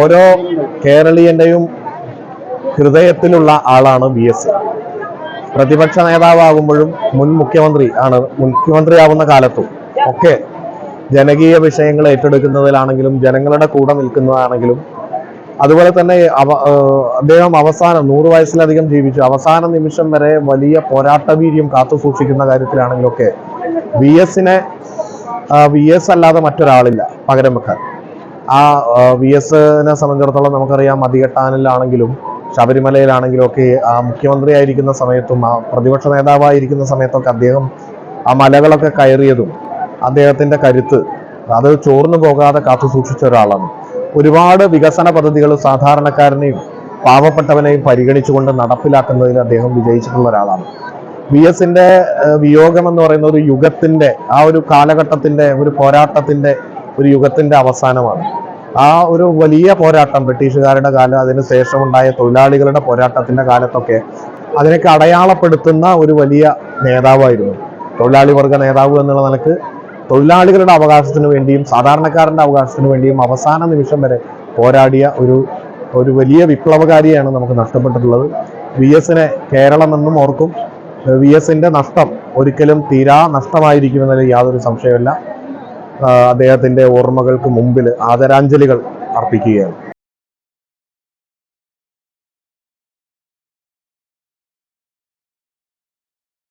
ഓരോ കേരളീയന്റെയും ഹൃദയത്തിലുള്ള ആളാണ് V S. പ്രതിപക്ഷ നേതാവാകുമ്പോഴും മുൻ മുഖ്യമന്ത്രി ആണ് മുഖ്യമന്ത്രിയാവുന്ന കാലത്തും ഒക്കെ ജനകീയ വിഷയങ്ങൾ ഏറ്റെടുക്കുന്നതിലാണെങ്കിലും ജനങ്ങളുടെ കൂടെ നിൽക്കുന്നതാണെങ്കിലും അതുപോലെ തന്നെ അദ്ദേഹം അവസാനം നൂറ് വയസ്സിലധികം ജീവിച്ചു. അവസാന നിമിഷം വരെ വലിയ പോരാട്ടവീര്യം കാത്തു സൂക്ഷിക്കുന്ന കാര്യത്തിലാണെങ്കിലൊക്കെ വി എസിനെ വി എസ് അല്ലാതെ മറ്റൊരാളില്ല പകരം വെക്കാൻ. ആ വി എസിനെ സംബന്ധിച്ചിടത്തോളം നമുക്കറിയാം മതികെട്ടാനിലാണെങ്കിലും ശബരിമലയിലാണെങ്കിലും ഒക്കെ ആ മുഖ്യമന്ത്രി ആയിരിക്കുന്ന സമയത്തും ആ പ്രതിപക്ഷ നേതാവായിരിക്കുന്ന സമയത്തൊക്കെ അദ്ദേഹം ആ മലകളൊക്കെ കയറിയതും അദ്ദേഹത്തിന്റെ കരുത്ത് അത് ചോർന്നു പോകാതെ കാത്തു സൂക്ഷിച്ച ഒരാളാണ്. ഒരുപാട് വികസന പദ്ധതികൾ സാധാരണക്കാരനെയും പാവപ്പെട്ടവനെയും പരിഗണിച്ചുകൊണ്ട് നടപ്പിലാക്കുന്നതിൽ അദ്ദേഹം വിജയിച്ചിട്ടുള്ള ഒരാളാണ്. വി എസിന്റെ വിയോഗം എന്ന് പറയുന്ന ഒരു യുഗത്തിന്റെ ആ ഒരു കാലഘട്ടത്തിന്റെ ഒരു പോരാട്ടത്തിന്റെ ഒരു യുഗത്തിന്റെ അവസാനമാണ്. ആ ഒരു വലിയ പോരാട്ടം ബ്രിട്ടീഷുകാരുടെ കാലം അതിന് ശേഷമുണ്ടായ തൊഴിലാളികളുടെ പോരാട്ടത്തിന്റെ കാലത്തൊക്കെ അതിനൊക്കെ അടയാളപ്പെടുത്തുന്ന ഒരു വലിയ നേതാവായിരുന്നു. തൊഴിലാളി വർഗ നേതാവ് എന്നുള്ള നിലയ്ക്ക് തൊഴിലാളികളുടെ അവകാശത്തിന് വേണ്ടിയും സാധാരണക്കാരന്റെ അവകാശത്തിന് വേണ്ടിയും അവസാന നിമിഷം വരെ പോരാടിയ ഒരു ഒരു വലിയ വിപ്ലവകാരിയാണ് നമുക്ക് നഷ്ടപ്പെട്ടിട്ടുള്ളത്. വി എസിനെ കേരളം എന്നും ഓർക്കും. വി എസിന്റെ നഷ്ടം ഒരിക്കലും തീരാ നഷ്ടമായിരിക്കുമെന്നതിൽ യാതൊരു സംശയമില്ല ആ, അദ്ദേഹത്തിന്റെ ഓർമ്മകൾക്ക് മുമ്പിൽ ആദരാഞ്ജലികൾ അർപ്പിക്കുകയാണ്.